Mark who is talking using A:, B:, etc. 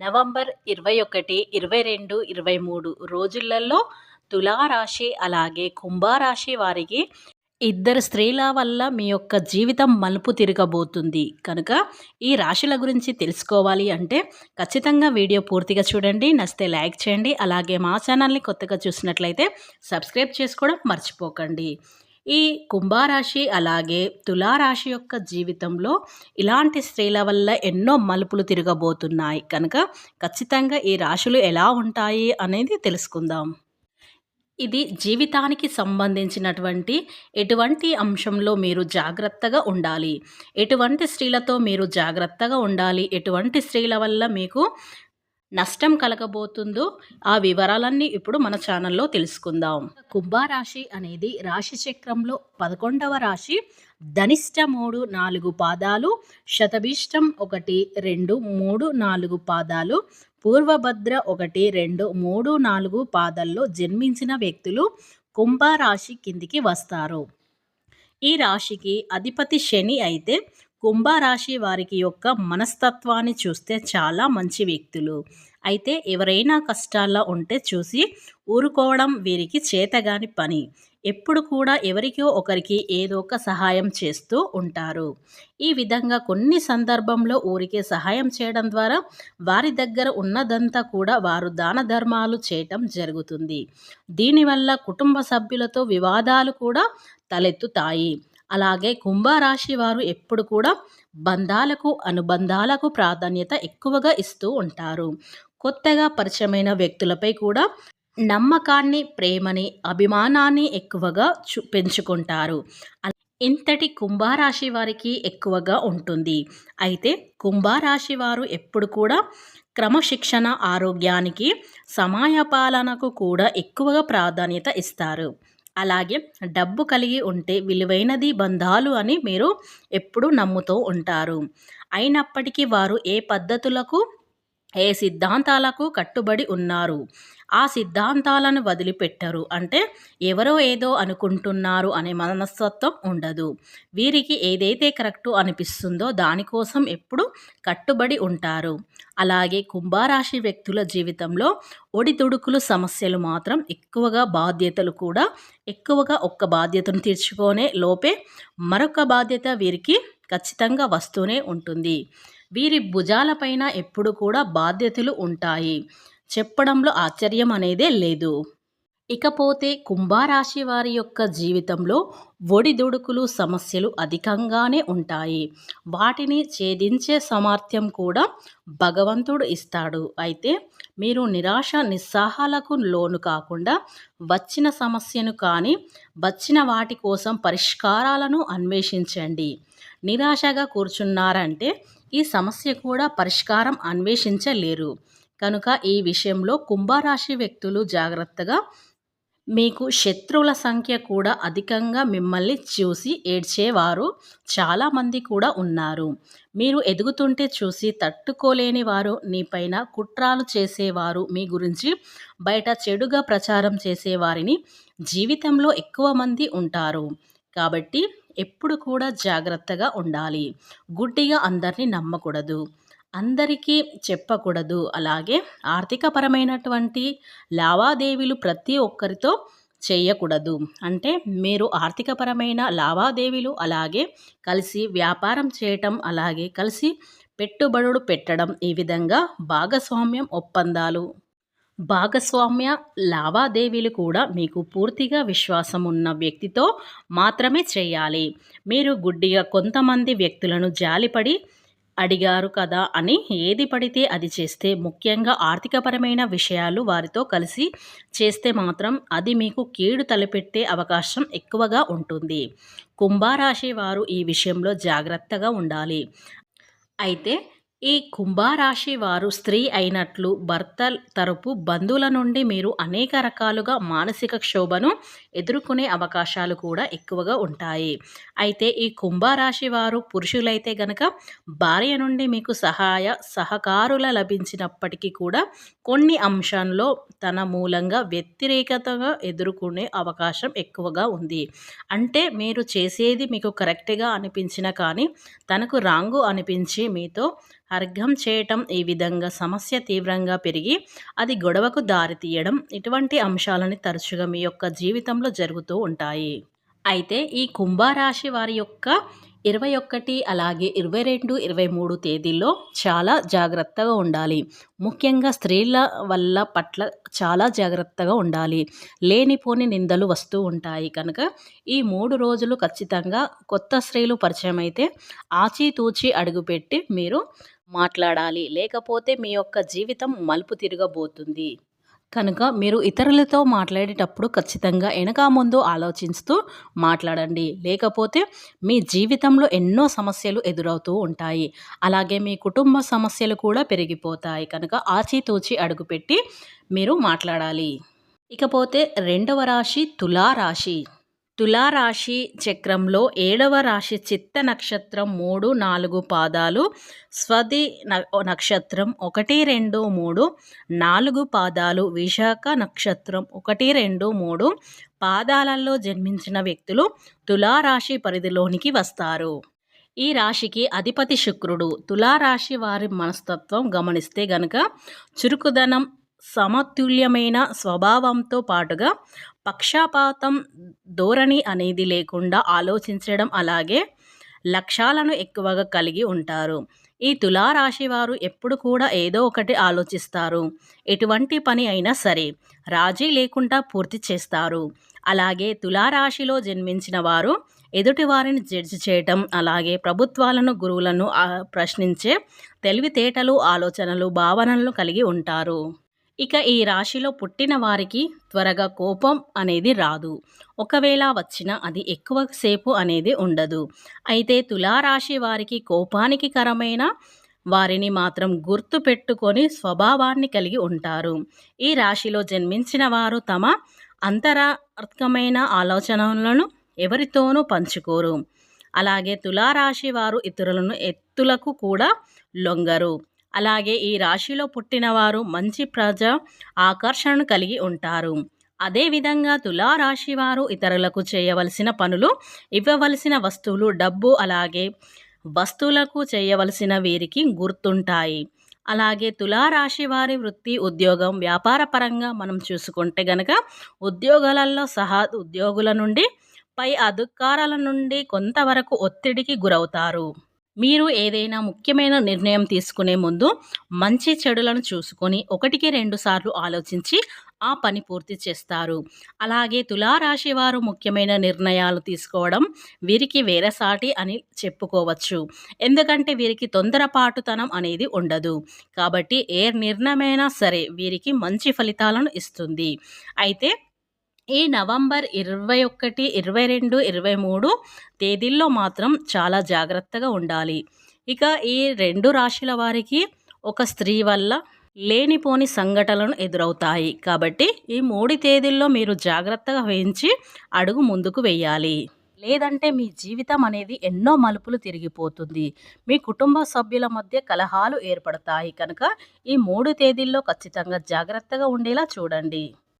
A: November ఇరవై ఒకటి ఇరవై రెండు ఇరవై మూడు రోజులలో తులారాశి అలాగే కుంభరాశి వారికి ఇద్దరు స్త్రీల వల్ల మీ యొక్క జీవితం మలుపు తిరగబోతుంది. కనుక ఈ రాశుల గురించి తెలుసుకోవాలి అంటే ఖచ్చితంగా వీడియో పూర్తిగా చూడండి నచ్చితే లైక్ చేయండి అలాగే మా ఛానల్ని కొత్తగా చూసినట్లయితే సబ్స్క్రైబ్ చేసుకోవడం మర్చిపోకండి. ఈ కుంభరాశి అలాగే తులారాశి యొక్క జీవితంలో ఇలాంటి స్త్రీల వల్ల ఎన్నో మలుపులు తిరగబోతున్నాయి. కనుక ఖచ్చితంగా ఈ రాశులు ఎలా ఉంటాయి అనేది తెలుసుకుందాం. ఇది జీవితానికి సంబంధించినటువంటి ఎటువంటి అంశంలో మీరు జాగ్రత్తగా ఉండాలి. ఎటువంటి స్త్రీలతో మీరు జాగ్రత్తగా ఉండాలి. ఎటువంటి స్త్రీల వల్ల మీకు నష్టం కలగబోతుందో ఆ వివరాలన్నీ ఇప్పుడు మన ఛానల్లో తెలుసుకుందాం. కుంభరాశి అనేది రాశి చక్రంలో పదకొండవ రాశి. ధనిష్ట మూడు నాలుగు పాదాలు శతభిష్టం ఒకటి రెండు మూడు నాలుగు పాదాలు పూర్వభద్ర ఒకటి రెండు మూడు నాలుగు పాదాల్లో జన్మించిన వ్యక్తులు కుంభరాశి కిందికి వస్తారు. ఈ రాశికి అధిపతి శని అయితే కుంభరాశి వారికి యొక్క మనస్తత్వాన్ని చూస్తే చాలా మంచి వ్యక్తులు. అయితే ఎవరైనా కష్టాల్లో ఉంటే చూసి ఊరుకోవడం వీరికి చేతగాని పని. ఎప్పుడు కూడా ఎవరికో ఒకరికి ఏదో ఒక సహాయం చేస్తూ ఉంటారు. ఈ విధంగా కొన్ని సందర్భంలో ఊరికే సహాయం చేయడం ద్వారా వారి దగ్గర ఉన్నదంతా కూడా వారు దాన ధర్మాలు చేయటం జరుగుతుంది. దీనివల్ల కుటుంబ సభ్యులతో వివాదాలు కూడా తలెత్తుతాయి. అలాగే కుంభరాశి వారు ఎప్పుడు కూడా బంధాలకు అనుబంధాలకు ప్రాధాన్యత ఎక్కువగా ఇస్తూ ఉంటారు. కొత్తగా పరిచయమైన వ్యక్తులపై కూడా నమ్మకాన్ని ప్రేమని అభిమానాన్ని ఎక్కువగా చు పెంచుకుంటారు. ఇంతటి కుంభారాశి వారికి ఎక్కువగా ఉంటుంది. అయితే కుంభారాశి వారు ఎప్పుడు కూడా క్రమశిక్షణ ఆరోగ్యానికి సమయపాలనకు కూడా ఎక్కువగా ప్రాధాన్యత ఇస్తారు. అలాగే డబ్బు కలిగి ఉంటే విలువైనది బంధాలు అని మీరు ఎప్పుడు నమ్ముతూ ఉంటారు. అయినప్పటికీ వారు ఏ పద్ధతులకు ఏ సిద్ధాంతాలకు కట్టుబడి ఉన్నారు? ఆ సిద్ధాంతాలను వదిలిపెట్టరు. అంటే ఎవరో ఏదో అనుకుంటున్నారు అనే మనస్తత్వం ఉండదు. వీరికి ఏదైతే కరెక్టు అనిపిస్తుందో దానికోసం ఎప్పుడు కట్టుబడి ఉంటారు. అలాగే కుంభారాశి వ్యక్తుల జీవితంలో ఒడిదుడుకులు సమస్యలు మాత్రం ఎక్కువగా బాధ్యతలు కూడా ఎక్కువగా ఒక్క బాధ్యతను తీర్చుకొనే లోపే మరొక బాధ్యత వీరికి ఖచ్చితంగా వస్తూనే ఉంటుంది. వీరి భుజాలపైన ఎప్పుడు కూడా బాధ్యతలు ఉంటాయి. చెప్పడంలో ఆశ్చర్యం అనేదే లేదు. ఇకపోతే కుంభరాశి వారి యొక్క జీవితంలో ఒడిదుడుకులు సమస్యలు అధికంగానే ఉంటాయి. వాటిని ఛేదించే సామర్థ్యం కూడా భగవంతుడు ఇస్తాడు. అయితే మీరు నిరాశ నిస్సాహాలకు లోను కాకుండా వచ్చిన సమస్యను కానీ వచ్చిన వాటి కోసం పరిష్కారాలను అన్వేషించండి. నిరాశగా కూర్చున్నారంటే ఈ సమస్య కూడా పరిష్కారం అన్వేషించలేరు. కనుక ఈ విషయంలో కుంభరాశి వ్యక్తులు జాగ్రత్తగా మీకు శత్రువుల సంఖ్య కూడా అధికంగా మిమ్మల్ని చూసి ఏడ్చేవారు చాలామంది కూడా ఉన్నారు. మీరు ఎదుగుతుంటే చూసి తట్టుకోలేని వారు నీపైన కుట్రాలు చేసేవారు మీ గురించి బయట చెడుగా ప్రచారం చేసేవారిని జీవితంలో ఎక్కువ మంది ఉంటారు. కాబట్టి ఎప్పుడు కూడా జాగ్రత్తగా ఉండాలి. గుడ్డిగా అందరినీ నమ్మకూడదు. అందరికీ చెప్పకూడదు. అలాగే ఆర్థికపరమైనటువంటి లావాదేవీలు ప్రతి ఒక్కరితో చేయకూడదు. అంటే మీరు ఆర్థికపరమైన లావాదేవీలు అలాగే కలిసి వ్యాపారం చేయటం అలాగే కలిసి పెట్టుబడులు పెట్టడం ఈ విధంగా భాగస్వామ్యం ఒప్పందాలు భాగస్వామ్య లావాదేవీలు కూడా మీకు పూర్తిగా విశ్వాసం ఉన్న వ్యక్తితో మాత్రమే చేయాలి. మీరు గుడ్డిగా కొంతమంది వ్యక్తులను జాలిపడి అడిగారు కదా అని ఏది పడితే అది చేస్తే ముఖ్యంగా ఆర్థికపరమైన విషయాలు వారితో కలిసి చేస్తే మాత్రం అది మీకు కీడు తలపెట్టే అవకాశం ఎక్కువగా ఉంటుంది. కుంభరాశి వారు ఈ విషయంలో జాగ్రత్తగా ఉండాలి. అయితే ఈ కుంభరాశి వారు స్త్రీ అయినట్లు భర్త తరపు బంధువుల నుండి మీరు అనేక రకాలుగా మానసిక క్షోభను ఎదుర్కొనే అవకాశాలు కూడా ఎక్కువగా ఉంటాయి. అయితే ఈ కుంభరాశి వారు పురుషులైతే గనక భార్య నుండి మీకు సహాయ సహకారుల లభించినప్పటికీ కూడా కొన్ని అంశాల్లో తన మూలంగా వ్యతిరేకతగా ఎదుర్కొనే అవకాశం ఎక్కువగా ఉంది. అంటే మీరు చేసేది మీకు కరెక్ట్గా అనిపించిన కానీ తనకు రాంగు అనిపించి మీతో అర్ఘం చేయటం ఈ విధంగా సమస్య తీవ్రంగా పెరిగి అది గొడవకు దారితీయడం ఇటువంటి అంశాలని తరచుగా మీ యొక్క జీవితంలో జరుగుతూ ఉంటాయి. అయితే ఈ కుంభరాశి వారి యొక్క ఇరవై ఒకటి అలాగే ఇరవై రెండు ఇరవై మూడు తేదీల్లో చాలా జాగ్రత్తగా ఉండాలి. ముఖ్యంగా స్త్రీల వల్ల పట్ల చాలా జాగ్రత్తగా ఉండాలి. లేనిపోని నిందలు వస్తూ ఉంటాయి. కనుక ఈ మూడు రోజులు ఖచ్చితంగా కొత్త స్త్రీలు పరిచయం అయితే ఆచితూచి అడుగుపెట్టి మీరు మాట్లాడాలి. లేకపోతే మీ యొక్క జీవితం మలుపు తిరగబోతుంది. కనుక మీరు ఇతరులతో మాట్లాడేటప్పుడు ఖచ్చితంగా వెనక ముందు ఆలోచిస్తూ మాట్లాడండి. లేకపోతే మీ జీవితంలో ఎన్నో సమస్యలు ఎదురవుతూ ఉంటాయి. అలాగే మీ కుటుంబ సమస్యలు కూడా పెరిగిపోతాయి. కనుక ఆచితూచి అడుగుపెట్టి మీరు మాట్లాడాలి. ఇకపోతే రెండవ రాశి తులారాశి. తులారాశి చక్రంలో ఏడవ రాశి చిత్త నక్షత్రం మూడు నాలుగు పాదాలు స్వది నక్షత్రం ఒకటి రెండు మూడు నాలుగు పాదాలు విశాఖ నక్షత్రం ఒకటి రెండు మూడు పాదాలలో జన్మించిన వ్యక్తులు తులారాశి పరిధిలోనికి వస్తారు. ఈ రాశికి అధిపతి శుక్రుడు. తులారాశి వారి మనస్తత్వం గమనిస్తే గనక చురుకుదనం సమతుల్యమైన స్వభావంతో పాటుగా పక్షపాతం ధోరణి అనేది లేకుండా ఆలోచించడం అలాగే లక్ష్యాలను ఎక్కువగా కలిగి ఉంటారు. ఈ తులారాశి వారు ఎప్పుడు కూడా ఏదో ఒకటి ఆలోచిస్తారు. ఎటువంటి పని అయినా సరే రాజీ లేకుండా పూర్తి చేస్తారు. అలాగే తులారాశిలో జన్మించిన వారు ఎదుటి వారిని జడ్జి చేయటం అలాగే ప్రభుత్వాలను గురువులను ప్రశ్నించే తెలివితేటలు ఆలోచనలు భావనలు కలిగి ఉంటారు. ఇక ఈ రాశిలో పుట్టిన వారికి త్వరగా కోపం అనేది రాదు. ఒకవేళ వచ్చినా అది ఎక్కువసేపు అనేది ఉండదు. అయితే తులారాశి వారికి కోపానికి కరమైన వారిని మాత్రం గుర్తు పెట్టుకొని స్వభావాన్ని కలిగి ఉంటారు. ఈ రాశిలో జన్మించిన వారు తమ అంతరార్థకమైన ఆలోచనలను ఎవరితోనూ పంచుకోరు. అలాగే తులారాశి వారు ఇతరులను ఎత్తులకు కూడా లొంగరు. అలాగే ఈ రాశిలో పుట్టినవారు మంచి ప్రజ ఆకర్షణను కలిగి ఉంటారు. అదేవిధంగా తులారాశి వారు ఇతరులకు చేయవలసిన పనులు ఇవ్వవలసిన వస్తువులు డబ్బు అలాగే వస్తువులకు చేయవలసిన వీరికి గుర్తుంటాయి. అలాగే తులారాశి వారి వృత్తి ఉద్యోగం వ్యాపార పరంగా మనం చూసుకుంటే గనక ఉద్యోగాలలో సహా ఉద్యోగుల నుండి పై అధికారాల నుండి కొంతవరకు ఒత్తిడికి గురవుతారు. మీరు ఏదైనా ముఖ్యమైన నిర్ణయం తీసుకునే ముందు మంచి చెడులను చూసుకొని ఒకటికి రెండు సార్లు ఆలోచించి ఆ పని పూర్తి చేస్తారు. అలాగే తులారాశి వారు ముఖ్యమైన నిర్ణయాలు తీసుకోవడం వీరికి వేరసాటి అని చెప్పుకోవచ్చు. ఎందుకంటే వీరికి తొందరపాటుతనం అనేది ఉండదు. కాబట్టి ఏ నిర్ణయమైనా సరే వీరికి మంచి ఫలితాలను ఇస్తుంది. అయితే ఈ నవంబర్ ఇరవై ఒకటి ఇరవై రెండు ఇరవై మూడు తేదీల్లో మాత్రం చాలా జాగ్రత్తగా ఉండాలి. ఇక ఈ రెండు రాశుల వారికి ఒక స్త్రీ వల్ల లేనిపోని సంఘటనలు ఎదురవుతాయి. కాబట్టి ఈ మూడు తేదీల్లో మీరు జాగ్రత్తగా వేయించి అడుగు ముందుకు వేయాలి. లేదంటే మీ జీవితం అనేది ఎన్నో మలుపులు తిరిగిపోతుంది. మీ కుటుంబ సభ్యుల మధ్య కలహాలు ఏర్పడతాయి. కనుక ఈ మూడు తేదీల్లో ఖచ్చితంగా జాగ్రత్తగా ఉండేలా చూడండి.